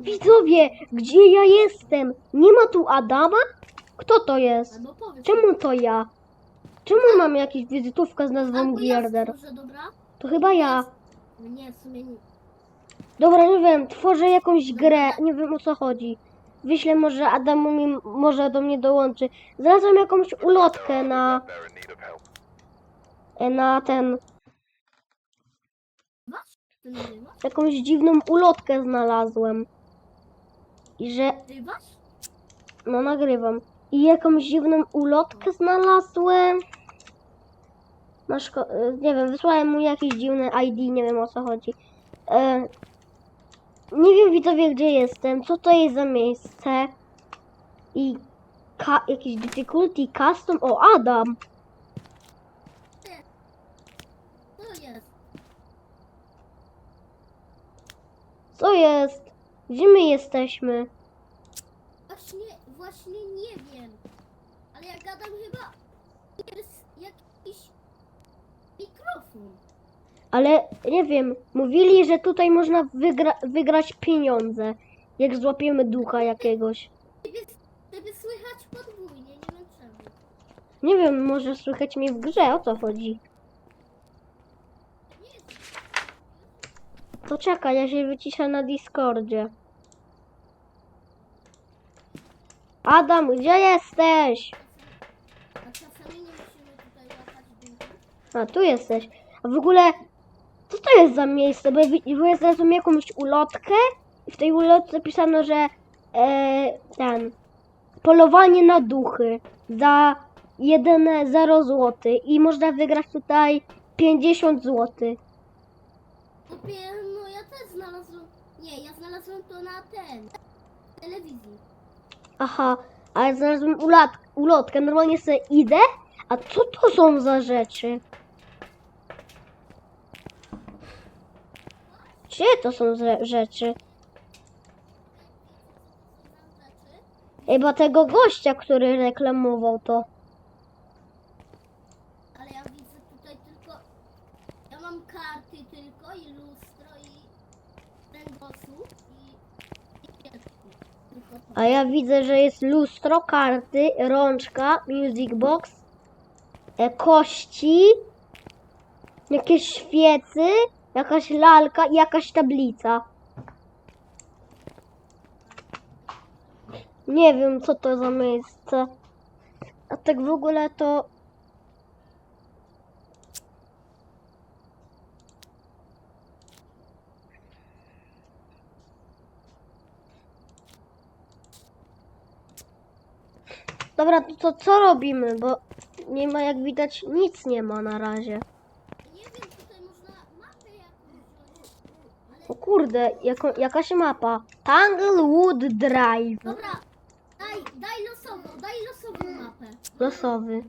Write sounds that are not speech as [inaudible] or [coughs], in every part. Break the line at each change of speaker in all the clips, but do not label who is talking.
Widzowie, gdzie ja jestem? Nie ma tu Adama? Kto to jest?
Albo powiedz.
Czemu to ja? Czemu mam jakąś wizytówkę z nazwą
Albo
Gierder?
dobra?
To chyba ja.
Nie, w sumie nie.
Dobra, nie wiem, tworzę jakąś grę, nie wiem o co chodzi. Wyślę może Adamu mi może do mnie dołączy. Znalazłem jakąś ulotkę na na ten? Jakąś dziwną ulotkę znalazłem. I że
Nagrywasz?
no nagrywam. I jakąś dziwną ulotkę znalazłem. Masz, ko- e, nie wiem, wysłałem mu jakieś dziwne ID, nie wiem o co chodzi. E, nie wiem widzowie gdzie jestem, co to jest za miejsce. I ka- jakiś difficulty custom, o Adam.
To jest.
Co jest? Gdzie my jesteśmy?
Właśnie, właśnie nie wiem. Ale jak gadam chyba jest jakiś mikrofon.
Ale nie wiem, mówili, że tutaj można wygra- wygrać pieniądze, jak złapiemy ducha jakiegoś.
Ciebie, ciebie słychać podwójnie, nie wiem czemu.
Nie wiem, może słychać mnie w grze, o co chodzi.
Nie jest
To czekaj, ja się wyciszę na Discordzie. Adam, gdzie jesteś?
A
tu jesteś. A w ogóle, co to jest za miejsce? Bo ja, wi- ja znalazłem jakąś ulotkę i w tej ulotce pisano, że e, ten, polowanie na duchy za 1,0 zł i można wygrać tutaj 50 zł.
Kupię, no ja też znalazłem. Nie, ja znalazłem to na ten. telewizji.
Aha, ale znalazłem ulat, ulotkę, normalnie sobie idę, a co to są za rzeczy? Gdzie to są za rzeczy. Chyba tego gościa, który reklamował to.
Ale ja widzę tutaj tylko. Ja mam karty tylko i lustro i kręgosłup i, i pieszki. Tylko to.
A ja widzę, że jest lustro, karty, rączka, music box, e, kości, jakieś świecy, jakaś lalka i jakaś tablica. Nie wiem, co to za miejsce. A tak w ogóle to... Dobra, to, to co robimy? Bo nie ma, jak widać, nic nie ma na razie.
Nie wiem, tutaj można mapę jakąś wziąć. Ale
O kurde, jako, jakaś mapa. Tanglewood Drive.
dobra, daj, daj losową, daj losową mapę.
Losowy.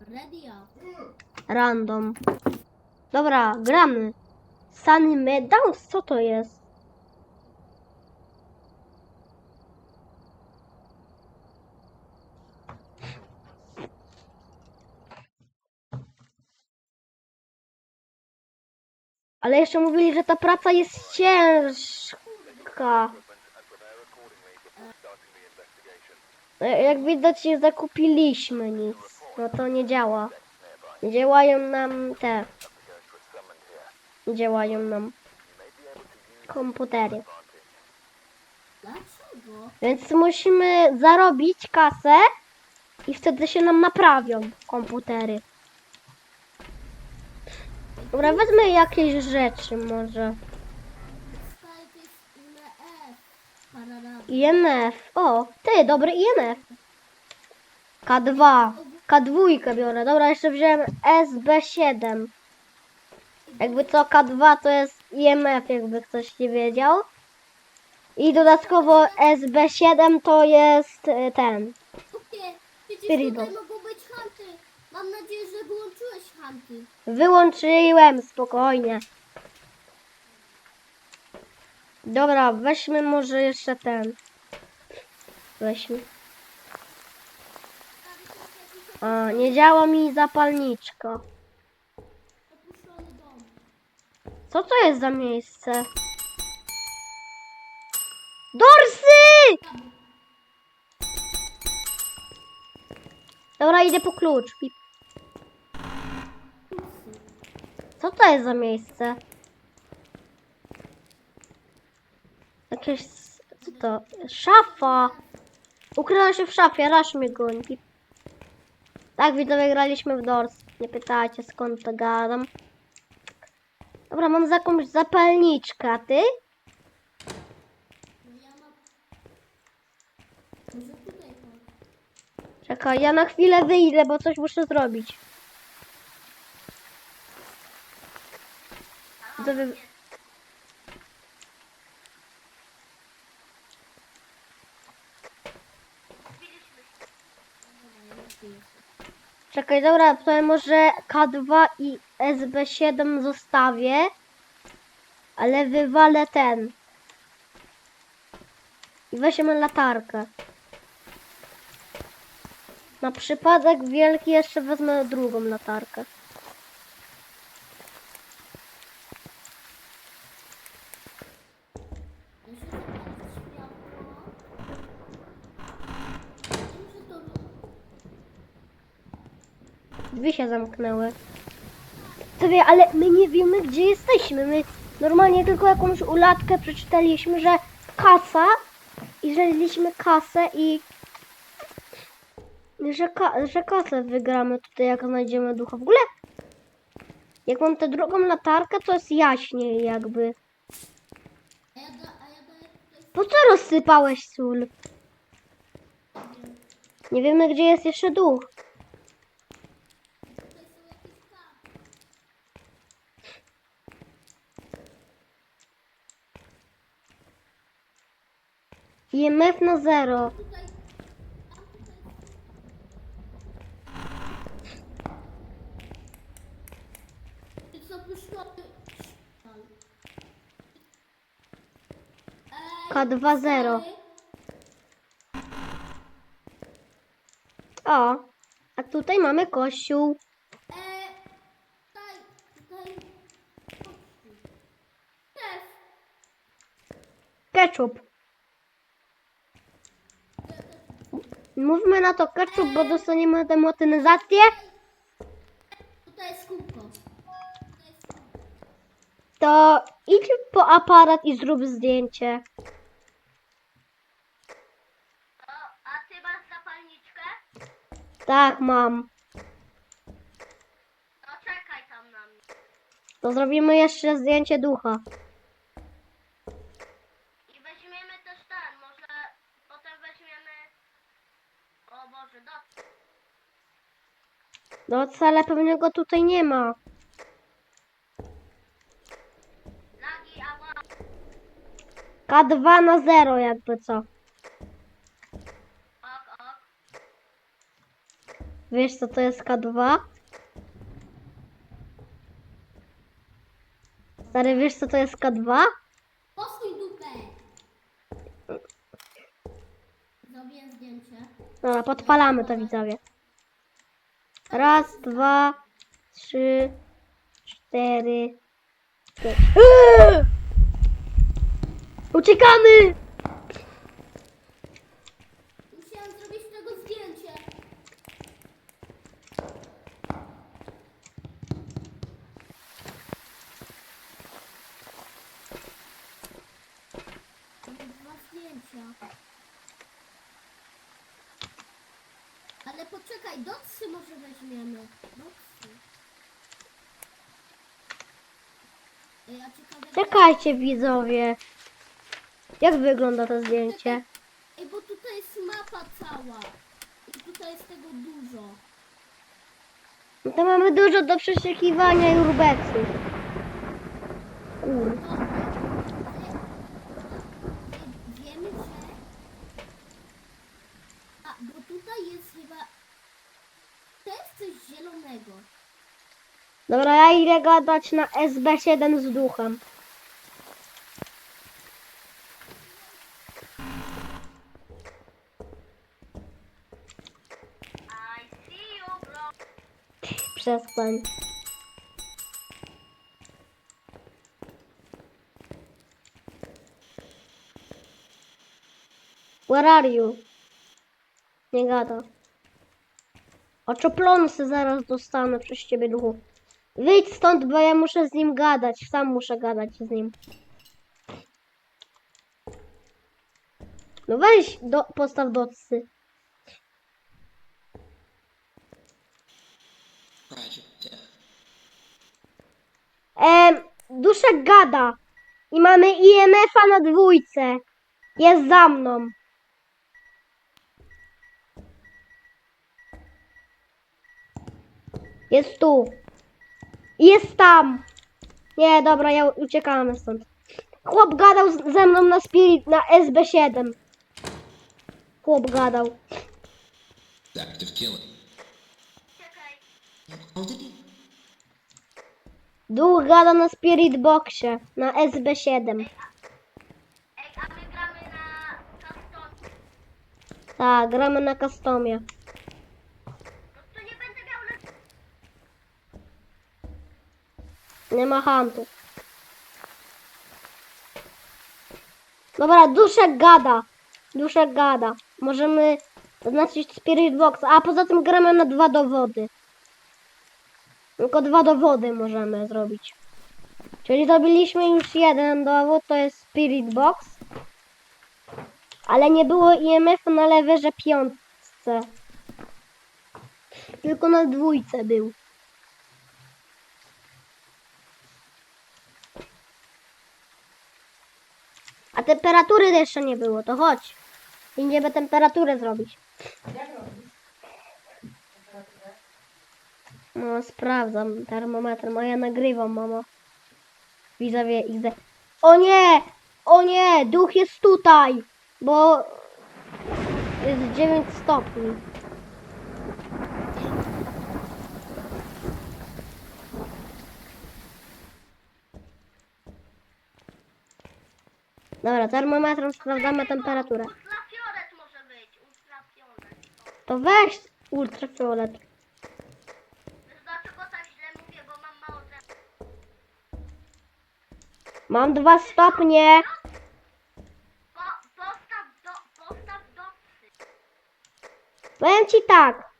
Ready up.
Random. Dobra, gramy. Sunny Meadows? Co to jest? Ale jeszcze mówili, że ta praca jest ciężka. E, Jak widać, nie zakupiliśmy nic. No to nie działa. Działają nam te. Działają nam komputery. Więc musimy zarobić kasę i wtedy się nam naprawią komputery. Dobra, wezmę jakieś rzeczy może.
IMF.
O, ty, dobry IMF. K2. K2 biorę. Dobra, jeszcze wziąłem SB7. Jakby co K2 to jest IMF, jakby ktoś nie wiedział. I dodatkowo SB7 to jest e, ten.
Przecież
Spiribo.
tutaj mogą być hanty. Mam nadzieję, że wyłączyłeś hanty.
Wyłączyłem spokojnie. Dobra, weźmy może jeszcze ten. Weźmy. A, nie działa mi zapalniczka. Co to jest za miejsce? Dorsy! Dobra, idę po klucz. Pip. Co to jest za miejsce? Jakieś... Co to? Szafa! Ukryłam się w szafie, rasz goni. Pip. Tak, widzowie, graliśmy w Doors. Nie pytajcie skąd to gadam. Dobra, mam za jakąś zapalniczkę, a ty? Czekaj, ja na chwilę wyjdę, bo coś muszę zrobić. Widzowie... Czekaj, dobra, to może K2 i SB7 zostawię, ale wywalę ten. I weźmiemy latarkę. Na przypadek wielki jeszcze wezmę drugą latarkę.
Muszę zapalić światło. Muszę to...
Drzwi się zamknęły. Co wie, ale my nie wiemy, gdzie jesteśmy. My normalnie tylko jakąś ulatkę przeczytaliśmy, że kasa i znaleźliśmy kasę i że, ka że kasę wygramy tutaj, jak znajdziemy ducha. W ogóle, jak mam tę drugą latarkę, to jest jaśniej jakby. Po co rozsypałeś sól? Nie wiemy, gdzie jest jeszcze duch.
Tutaj są jakieś karty.
IMF na zero.
Tutaj... A tutaj... Ty co puszczony...
K2-0. O, a tutaj mamy kościół. Ketchup. Mówmy na to ketchup, bo dostaniemy.
Tutaj jest kółko. Tutaj jest kółko.
To idź po aparat i zrób zdjęcie.
A ty masz zapalniczkę?
Tak, mam.
No czekaj tam na mnie.
To zrobimy jeszcze zdjęcie ducha.
I weźmiemy też ten, może potem weźmiemy... O Boże, do...
No wcale pewnie go tutaj nie ma.
Lagi, ała.
K2 na 0 jakby co. Wiesz co to jest K2? Stary, wiesz co to jest K2?
Postój dupę. Zrobię zdjęcie.
Dobra, podpalamy to widzowie. Raz, dwa, trzy, cztery, pięć. Eee! Uciekamy!
Musiałam zrobić tego zdjęcie. Mam Dwa zdjęcia. Ale poczekaj, dotsy może weźmiemy. Dotsy. Ej, a ciekawe...
Czekajcie widzowie. Jak wygląda to zdjęcie?
Ej, bo tutaj jest mapa cała. I tutaj jest tego dużo.
No to mamy dużo do przeszukiwania i urbexu. Kur.
Dobra. Ale... Ej, wiemy, że... A, bo tutaj jest chyba... To jest coś zielonego.
Dobra, ja idę gadać na SB7 z duchem. Przestań. Where are you? Nie gada. Oczopląsy zaraz dostanę przez ciebie duchu. Wyjdź stąd, bo ja muszę z nim gadać. Sam muszę gadać z nim. No weź, do, postaw docy. Em, duszek gada. I mamy IMF-a na dwójce. Jest za mną. Jest tu. Jest tam. Nie, dobra, ja uciekamy stąd. Chłop gadał z- ze mną na Spirit, na SB7. Chłop gadał.
Active killing.
Duch gada na Spirit Boxie, na SB7.
Ej, a my gramy na custom.
Tak, gramy na customie.
No to nie będę miał lecz...
Nie ma huntów. Dobra, duszek gada. Duszek gada. Możemy zaznaczyć Spirit Box, a poza tym gramy na dwa dowody. Tylko dwa dowody możemy zrobić. Czyli zrobiliśmy już jeden dowód, to jest Spirit Box. Ale nie było IMF na lewerze piątce. Tylko na dwójce był. A temperatury jeszcze nie było, to chodź. Idziemy temperaturę zrobić. No, sprawdzam termometrem, a ja nagrywam, mamo. Widzowie, idę. O nie! O nie! Duch jest tutaj! Bo jest 9 stopni. Dobra, termometrem sprawdzamy temperaturę.
Ultrafiolet może być. Ultrafiolet.
To weź ultrafiolet.
Wiesz dlaczego tak źle mówię, bo mam mało zębów.
Mam dwa stopnie.
Po, postaw do, postaw docy.
Powiem ci tak,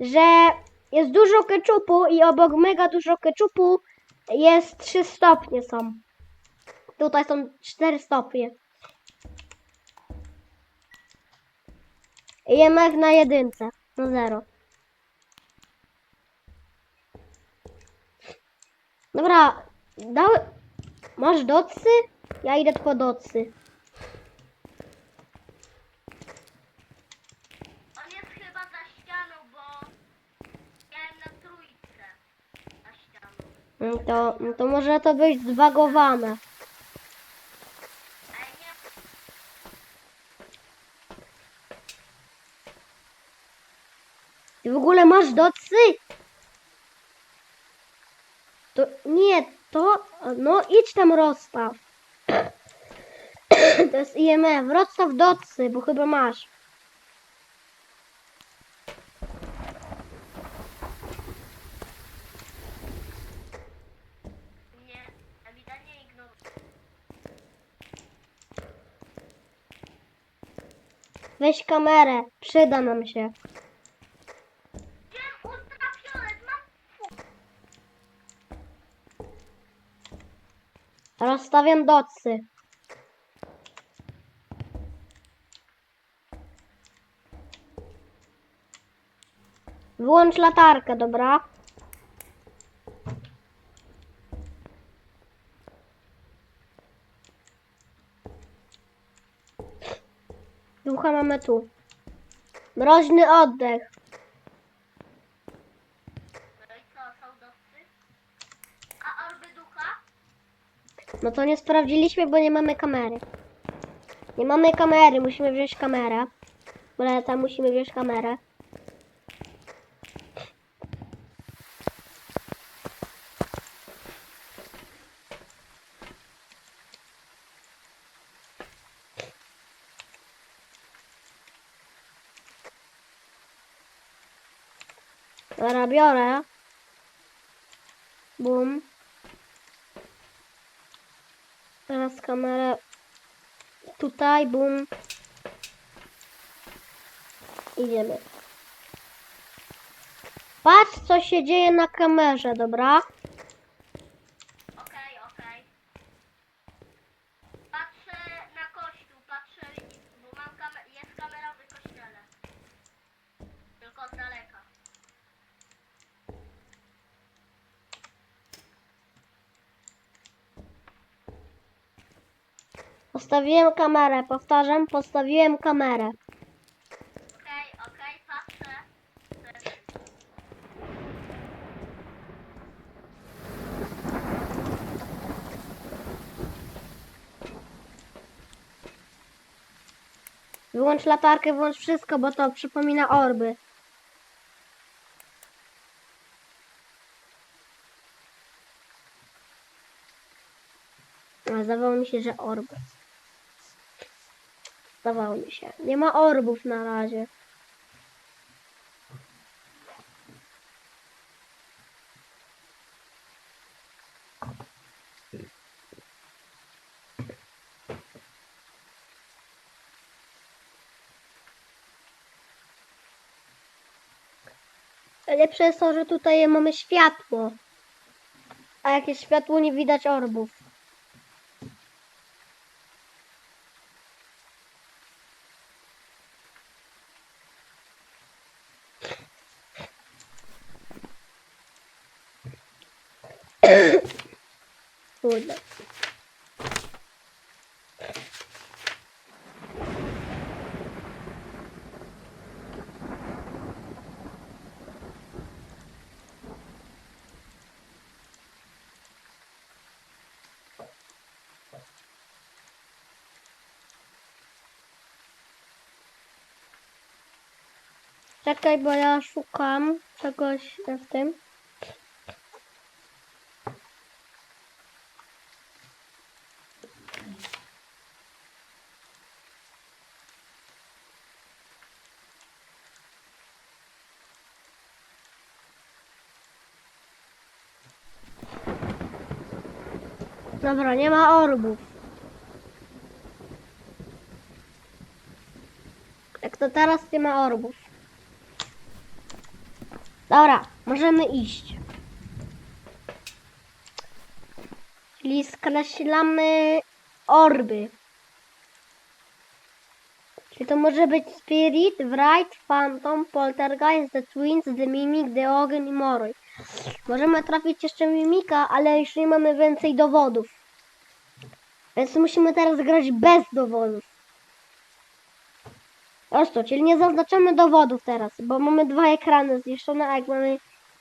że jest dużo keczupu i obok mega dużo keczupu jest 3 stopnie są. Tutaj są 4 stopnie. IMF na jedynce, no zero. Dobra, dały... Masz docy? Ja idę po docy.
On jest chyba za ścianą, bo miałem na trójce. Na ścianą.
No To, no to może to być zbagowane.
Ale nie,
Ty w ogóle masz docy? To nie, to. No idź tam rozstaw. [clears throat] To jest IMF. Rozstaw docy, bo chyba masz. Weź kamerę, przyda nam się.
Wiem, ultrafiolet mam.
Rozstawiam docy. Wyłącz latarkę, dobra? Ducha mamy tu. Mroźny oddech.
No i co, są docy? A orby ducha?
No to nie sprawdziliśmy, bo nie mamy kamery. Nie mamy kamery, musimy wziąć kamerę. Boleta, musimy wziąć kamerę. Dobra, biorę. Bum. kamerę tutaj, bum. Idziemy. Patrz, co się dzieje na kamerze, dobra? Postawiłem kamerę, powtarzam, postawiłem kamerę.
Okej, okej, patrzę.
Wyłącz latarkę, wyłącz wszystko, bo to przypomina orby. A, zdawało mi się, że orby. Zdawało mi się. Nie ma orbów na razie. Lepsze jest to, że tutaj mamy światło. A jak jest światło, nie widać orbów. Kurde. Czekaj, bo ja szukam czegoś w tym. Dobra, nie ma orbów. Jak to teraz nie ma orbów. Dobra, możemy iść. Czyli skreślamy orby. Czyli to może być Spirit, Wright, Phantom, Poltergeist, The Twins, The Mimic, The Ogen i Moroj. Możemy trafić jeszcze Mimika, ale już nie mamy więcej dowodów. Więc musimy teraz grać bez dowodów. Oż to, czyli nie zaznaczamy dowodów teraz, bo mamy dwa ekrany zniszczone, a jak mamy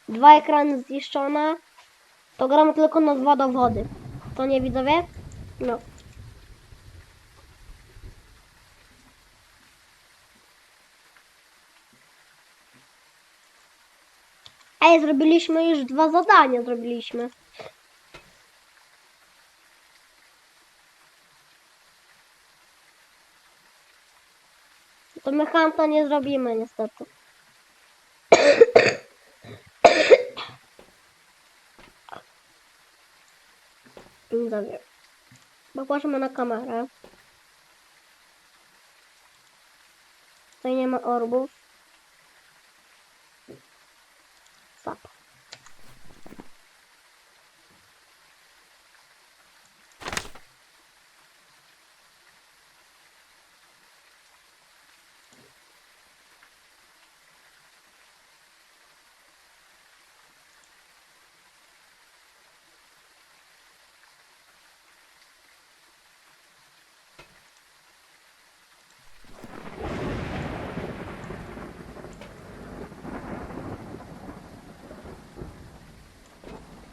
dwa ekrany zniszczone, to gramy tylko na dwa dowody. To nie widzowie? No. Ej, zrobiliśmy już dwa zadania, zrobiliśmy. To my Hanta nie zrobimy niestety. [coughs] Dobrze. Popatrzmy na kamerę. Tutaj nie ma orbów. Stop.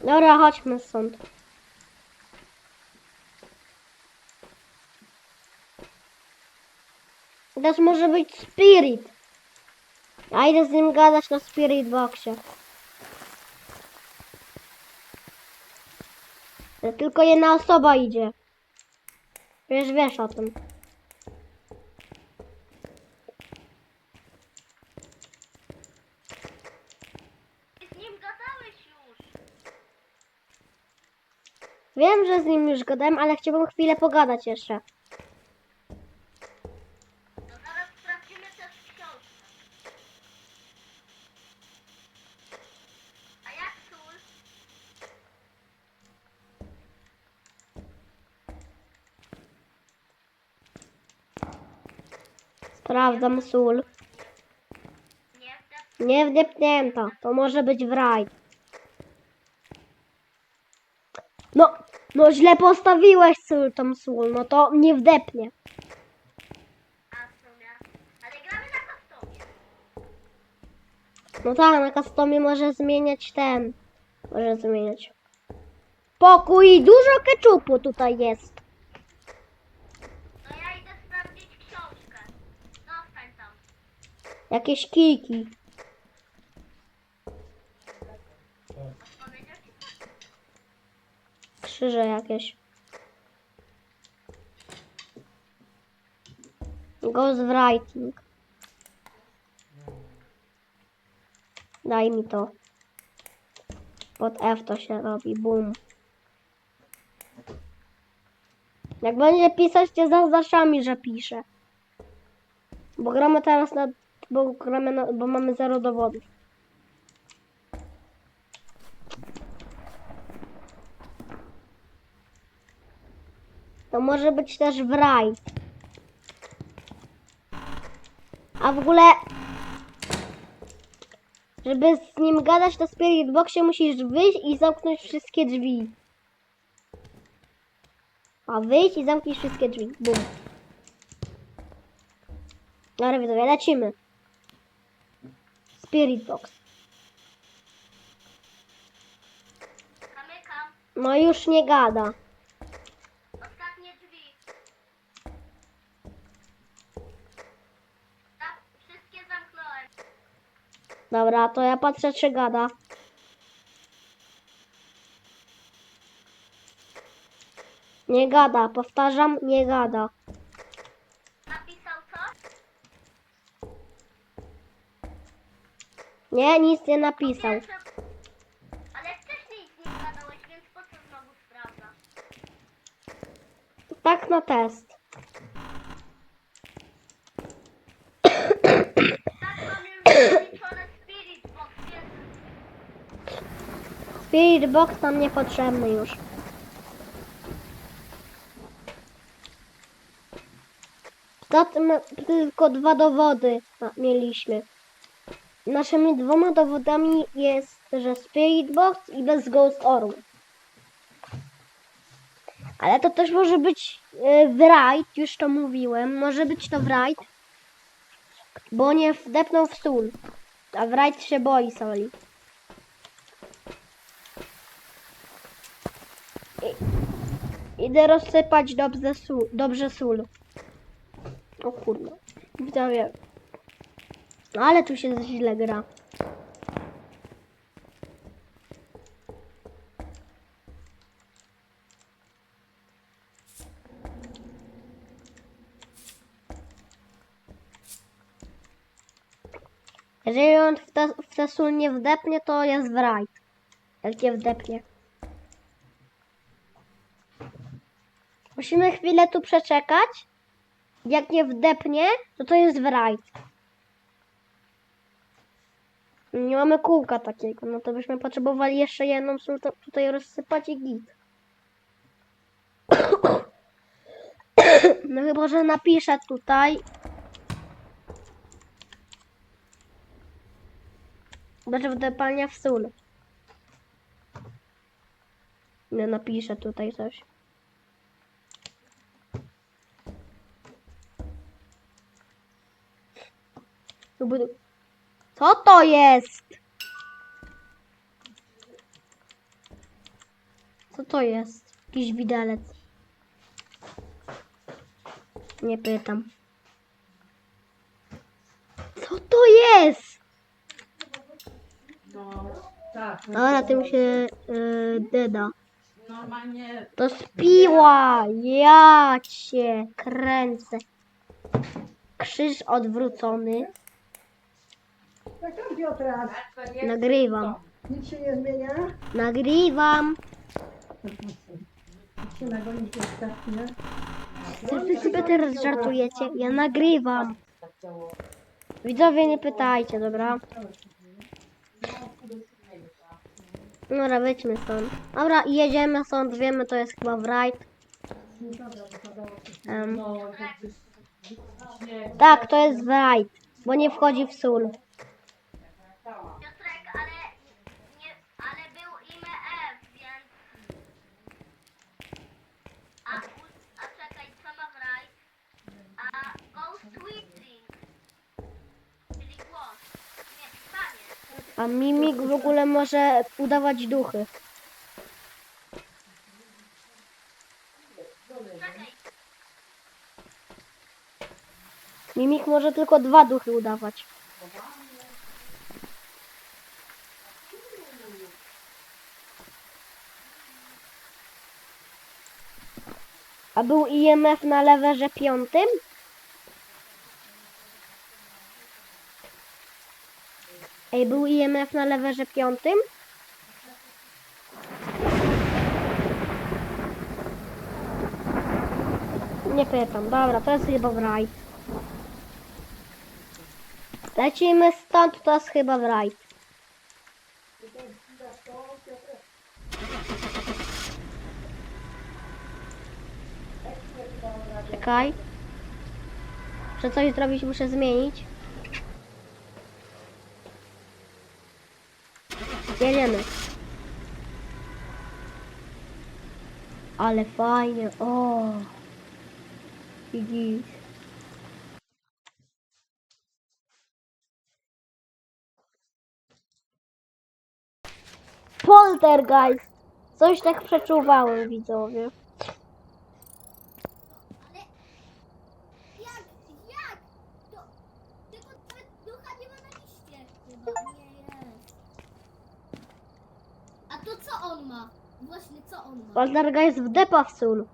Dobra, chodźmy stąd. Teraz może być Spirit. Ja idę z nim gadać na Spirit Boxie. Tylko jedna osoba idzie. Wiesz, wiesz o tym. Wiem, że z nim już gadałem, ale chciałbym chwilę pogadać jeszcze.
No zaraz sprawdzimy. A jak sól?
Sprawdzam sól.
Nie wdepnięta.
Nie wdepnięta. To może być w raj. No, źle postawiłeś tą sól. No to nie wdepnie.
A w sumie. Ale gramy na kostumie.
No tak, na customie może zmieniać ten. Może zmieniać. Pokój, dużo keczupu tutaj jest.
No ja idę sprawdzić książkę. Zostań tam.
Jakieś kijki.
Powiedział ci tak?
Krzyże jakieś. Ghostwriting. Daj mi to. Pod F to się robi. Boom. Jak będzie pisać, to zaznaczami, że pisze. Bo gramy teraz na... Bo, gramy na, bo mamy zero dowodów. To może być też w raj. A w ogóle, żeby z nim gadać na Spirit Boxie, musisz wyjść i zamknąć wszystkie drzwi. A wyjść i zamknij wszystkie drzwi. Bum. Dobra, widzowie, lecimy. Spirit Box. No już nie gada.
Ostatnie drzwi. Tak, wszystkie zamknąłem.
Dobra, to ja patrzę, czy gada. Nie gada, powtarzam, nie gada.
Napisał coś?
Nie, nic nie napisał.
Ale wcześniej nic nie gadałeś, więc po co znowu sprawdzasz?
Tak na test.
Tak mam już zaliczone Spirit Box, więc
Spirit Box nam niepotrzebny już. Za tym tylko dwa dowody mieliśmy. Naszymi dwoma dowodami jest, że Spirit Box i bez Ghost Orb. Ale to też może być e, w już to mówiłem. Może być to w raid, bo nie wdepnął w sól. A w raid się boi soli. Idę rozsypać dobrze sól. Dobrze sól. O kurwa. Widzowie. No ale tu się źle gra. Jeżeli on w tę sól nie wdepnie, to jest w rajd. Jak nie wdepnie. Musimy chwilę tu przeczekać. Jak nie wdepnie, to to jest w rajd. Nie mamy kółka takiego, no to byśmy potrzebowali jeszcze jedną tutaj rozsypać i git. No chyba, że napiszę tutaj. Bez wdepania w sól. Nie napiszę tutaj coś. Co to jest? Co to jest? Jakiś widelec. Nie pytam. Co to jest?
No, tak.
A na tym się yy, deda.
Normalnie
To spiła! Ja cię kręcę. Krzyż odwrócony.
Piotra?
tak to jest.
Nagrywam.
Nic się nie zmienia?
Nagrywam.
Nic się nagonić nie starczy, nie?
Wy sobie teraz żartujecie? Ja nagrywam. Widzowie, nie pytajcie, dobra? Dobra, wyjdźmy stąd. Dobra, jedziemy stąd, wiemy, to jest chyba w rajd. Em, Tak, to jest Wright, bo nie wchodzi w sól.
Piotrek, ale, nie, ale był IMF, więc... A, u- a czekaj, co ma w raj? A Ghost Witching. Czyli głos. Nie, pisanie.
A Mimik w ogóle może udawać duchy. Mimik może tylko dwa duchy udawać. A był IMF na lewerze piątym? Ej, był IMF na lewerze piątym? Nie pytam. Dobra, to jest chyba Wright. Lecimy stąd, to jest chyba Wright. Czekaj. Muszę coś zrobić, muszę zmienić. Jedziemy. Ale fajnie, o. Widzisz. Poltergeist. Coś tak przeczuwałem, widzowie.
ale... Jak? Jak? To... Tylko nawet ducha nie ma na liście. Chyba nie jest. A to co on ma? Właśnie, co on ma?
Poltergeist wdepa w sól.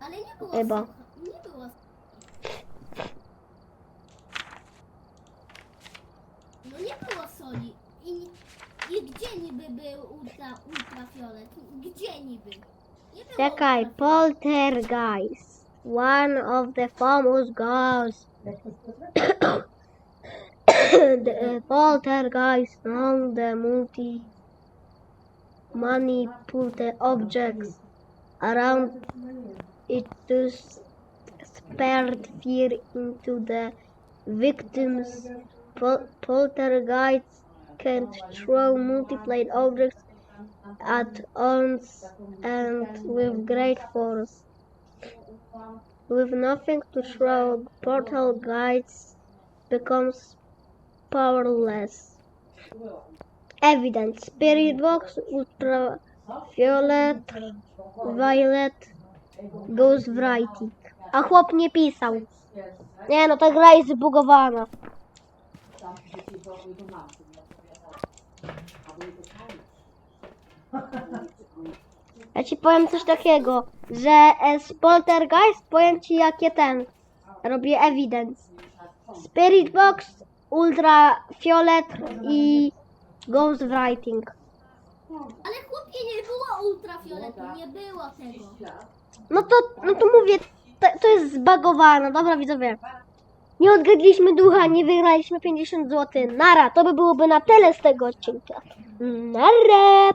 Ale nie było
Chyba.
sucha- Nie było. No nie było soli. I, i gdzie niby był ultra, ultrafiolet? Gdzie niby? Nie było
Czekaj,
ultrafiolet.
Poltergeist. One of the famous ghosts. [coughs] [coughs] [laughs] the poltergeist known the multi manipulate objects around it to s- spread fear into the victims. Pol- poltergeists can throw multiplied objects at once and with great force. With nothing to throw, portal guides becomes powerless. Evidence. Spirit box, ultraviolet, violet, ghost writing. A chłop nie pisał. Nie no, ta gra jest zbugowana. Ja ci powiem coś takiego, że e, z Poltergeist powiem ci jakie ten robię evidence. Spirit Box, Ultrafiolet i Ghost Writing.
Ale chłopie, nie było ultrafioletu, nie było tego.
No to, no to mówię, to, to jest zbagowane. Dobra widzowie. Nie odgadliśmy ducha, nie wygraliśmy 50 zł. Nara, to by byłoby na tyle z tego odcinka. Nara!